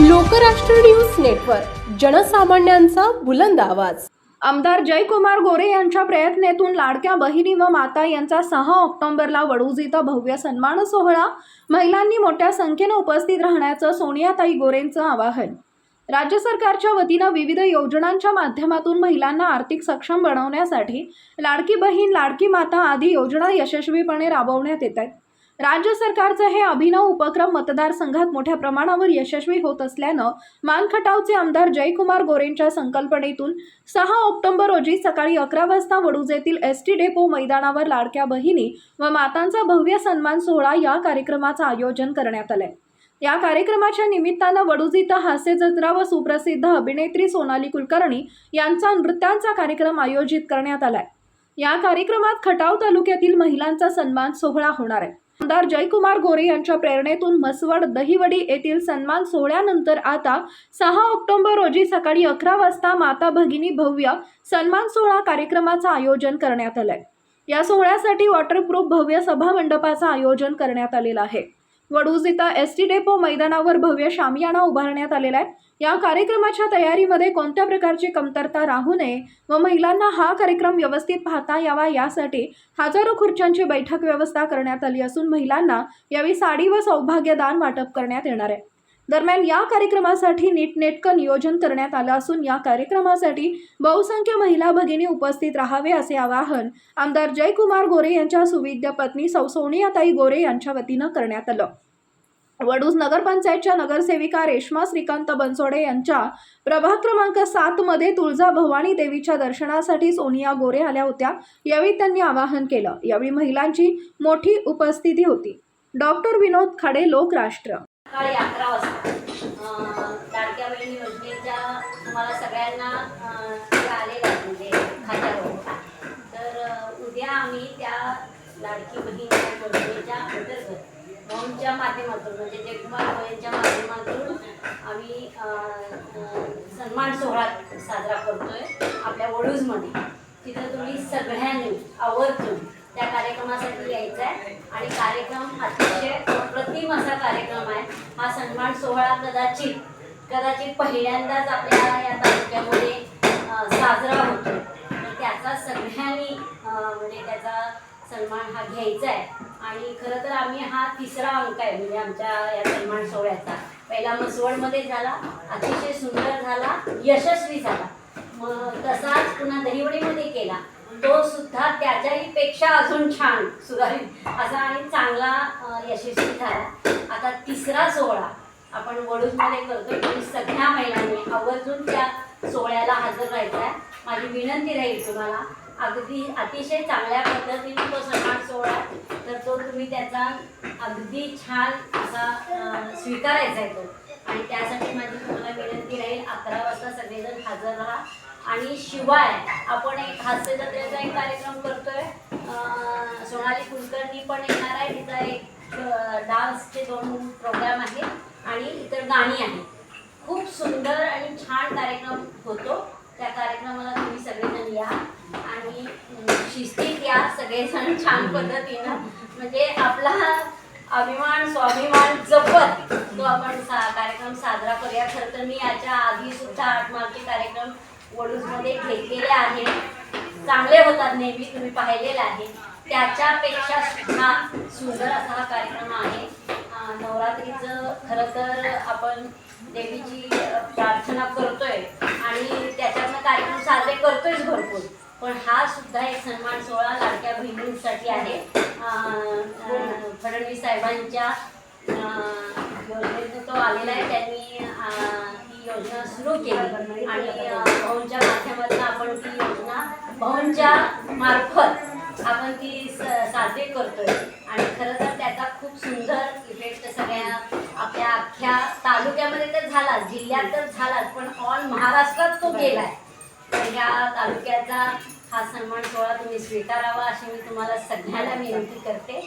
Lokrashtra news network जनसामान्यांचा बुलंद आवाज. आमदार जयकुमार गोरे यांच्या प्रयत्नेतून लाडक्या बहिणी व माता यांचा सहा ऑक्टोबरला वडूज इथं भव्य सन्मान सोहळा. महिलांनी मोठ्या संख्येनं उपस्थित राहण्याचं सोनियाताई गोरेंचं आवाहन. राज्य सरकारच्या वतीनं विविध योजनांच्या माध्यमातून महिलांना आर्थिक सक्षम बनवण्यासाठी लाडकी बहीण लाडकी माता आदी योजना यशस्वीपणे राबवण्यात येत आहेत. राज्य सरकारचं हे अभिनव उपक्रम मतदारसंघात मोठ्या प्रमाणावर यशस्वी होत असल्यानं मानखटावचे आमदार जयकुमार गोरेंच्या संकल्पनेतून सहा ऑक्टोबर रोजी सकाळी अकरा वाजता वडूजेतील एस टी डेपो मैदानावर लाडक्या बहिणी व मातांचा भव्य सन्मान सोहळा या कार्यक्रमाचं आयोजन करण्यात आलंय. या कार्यक्रमाच्या निमित्तानं वडुजीत हास्यजत्रा हास्य जत्रा व सुप्रसिद्ध अभिनेत्री सोनाली कुलकर्णी यांचा नृत्यांचा कार्यक्रम आयोजित करण्यात आलाय. या कार्यक्रमात खटाव तालुक्यातील महिलांचा सन्मान सोहळा होणार आहे. आमदार जयकुमार गोरे यांच्या प्रेरणेतून मसवड दहिवडी येथील सन्मान सोहळ्यानंतर आता सहा ऑक्टोबर रोजी सकाळी अकरा वाजता माता भगिनी भव्य सन्मान सोहळा कार्यक्रमाचं आयोजन करण्यात आलंय. या सोहळ्यासाठी वॉटरप्रूफ भव्य सभा मंडपाचं आयोजन करण्यात आलेलं आहे. वडूज इथं एस टी डेपो मैदानावर भव्य शामियाना उभारण्यात आलेला आहे. या कार्यक्रमाच्या तयारीमध्ये कोणत्या प्रकारची कमतरता राहू नये व महिलांना हा कार्यक्रम व्यवस्थित पाहता यावा यासाठी हजारो खुर्च्यांची बैठक व्यवस्था करण्यात आली असून महिलांना यावेळी साडी व सौभाग्यदान वाटप करण्यात येणार आहे. दरम्यान या कार्यक्रमासाठी नीटनेटकं नियोजन करण्यात आलं असून या कार्यक्रमासाठी बहुसंख्य महिला भगिनी उपस्थित राहावे असे आवाहन आमदार जयकुमार गोरे यांच्या सुविद्य पत्नी सौ सोनियाताई गोरे यांच्या वतीनं करण्यात आलं. वडूज नगरपंचायतच्या नगरसेविका रेश्मा श्रीकांत बनसोडे यांच्या प्रभाग क्रमांक सात मध्ये तुळजा भवानी देवीच्या दर्शनासाठी सोनिया गोरे आल्या होत्या. यावेळी त्यांनी आवाहन केलं. यावेळी महिलांची मोठी उपस्थिती होती. डॉक्टर विनोद खाडे लोकराष्ट्र. सकाळी अकरा वाजता लाडक्या योजनेच्या तुम्हाला सगळ्यांना म्हणजे खात्यावर तर उद्या आम्ही त्या लाडकी बहीण या योजनेच्या अंतर्गत होमच्या माध्यमातून म्हणजे जगमाल यांच्या माध्यमातून आम्ही सन्मान सोहळा साजरा करतोय आपल्या वडूजमध्ये. तिथं तुम्ही सगळ्यांनी आवर्जून त्या कार्यक्रमासाठी यायचं आहे आणि कार्यक्रम अतिशय अप्रतिम असा कार्यक्रम आहे. हा सन्मान सोहळा कदाचित कदाचित पहिल्यांदाच आपल्या या तालुक्यामध्ये साजरा होतो तर त्याचा सगळ्यांनी म्हणजे त्याचा सन्मान हा घ्यायचा आहे आणि खरं तर आम्ही हा तिसरा अंक आहे म्हणजे आमच्या या सन्मान सोहळ्याचा. पहिला मसवडमध्ये झाला अतिशय सुंदर झाला यशस्वी झाला. मग तसाच पुन्हा दहिवडीमध्ये केला. तो सुद्धा त्याच्याही पेक्षा अजून छान सुधारित असा आणि चांगला यशस्वी झाला. आता तिसरा सोहळा आपण वडूजमध्ये करतोय तुम्ही सगळ्या महिलांनी आवर्जून त्या सोहळ्याला हजर राहायचा आहे माझी विनंती राहील तुम्हाला अगदी अतिशय चांगल्या पद्धतीने तो सन्मान सोहळा तर तो तुम्ही त्याचा अगदी छान असा स्वीकारायचा आहे तो. आणि त्यासाठी माझी तुम्हाला विनंती राहील अकरा वाजता सगळेजण हजर राहा. आणि शिवाय आपण एक हास्य जत्रेचा एक कार्यक्रम करतोय. सोनाली कुलकर्णी पण येणार आहे. तिचा एक डान्सचे दोन प्रोग्राम आहे आणि इतर गाणी आहेत. खूप सुंदर आणि छान कार्यक्रम होतो त्या कार्यक्रम तुम्ही सगळेजण या आणि अं, शिस्तीत या सगळेजण छान पद्धतीनं म्हणजे आपला अभिमान स्वाभिमान जपत तो आपण सा कार्यक्रम साजरा करूया. खरं तर मी याच्या आधी सुद्धा आठ मार्चचे कार्यक्रम वडूजमध्ये घेतलेले आहे. चांगले होतात नेहमी तुम्ही पाहिलेले आहे. त्याच्यापेक्षा सुद्धा सुंदर असा हा कार्यक्रम आहे. नवरात्रीचं खरं तर आपण देवीची प्रार्थना करतोय आणि त्याच्यातनं कार्यक्रम साजरे करतोयच भरपूर. पण हा सुद्धा एक सन्मान सोहळा लाडक्या बहिणींसाठी आहे. फडणवीस साहेबांच्या योजनेतून तो आलेला आहे. त्यांनी ही योजना सुरू केली. आणि भाऊंच्या माध्यमातून आपण ती योजना भाऊंच्या मार्फत आपण ती साजरी करतोय. आणि खरं तर त्याचा खूप सुंदर इफेक्ट सगळ्या आपल्या अख्ख्या तालुक्यामध्ये तर झालाच जिल्ह्यात तर झालाच पण ऑल महाराष्ट्रात तो गेलाय. तर तालुक्याचा हा सन्मान सोहळा तुम्ही स्वीकारावा अशी मी तुम्हाला सगळ्यांना विनंती करते.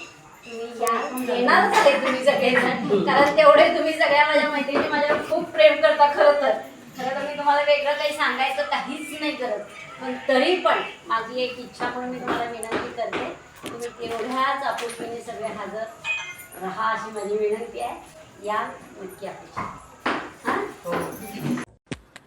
तुम्ही या येणार झाले तुम्ही सगळेजण कारण तेवढे तुम्ही सगळ्या माझ्या मैत्रिणी माझ्यावर खूप प्रेम करता खरं तर. खरं तर मी तुम्हाला वेगळं काही सांगायचं काहीच नाही करत. पण तरी पण माझी एक इच्छा म्हणून मी तुम्हाला विनंती करते. तुम्ही तेवढ्याच आपुलकीने सगळे हजर राहा अशी माझी विनंती आहे. या नक्की अपेक्षा. हां. हो.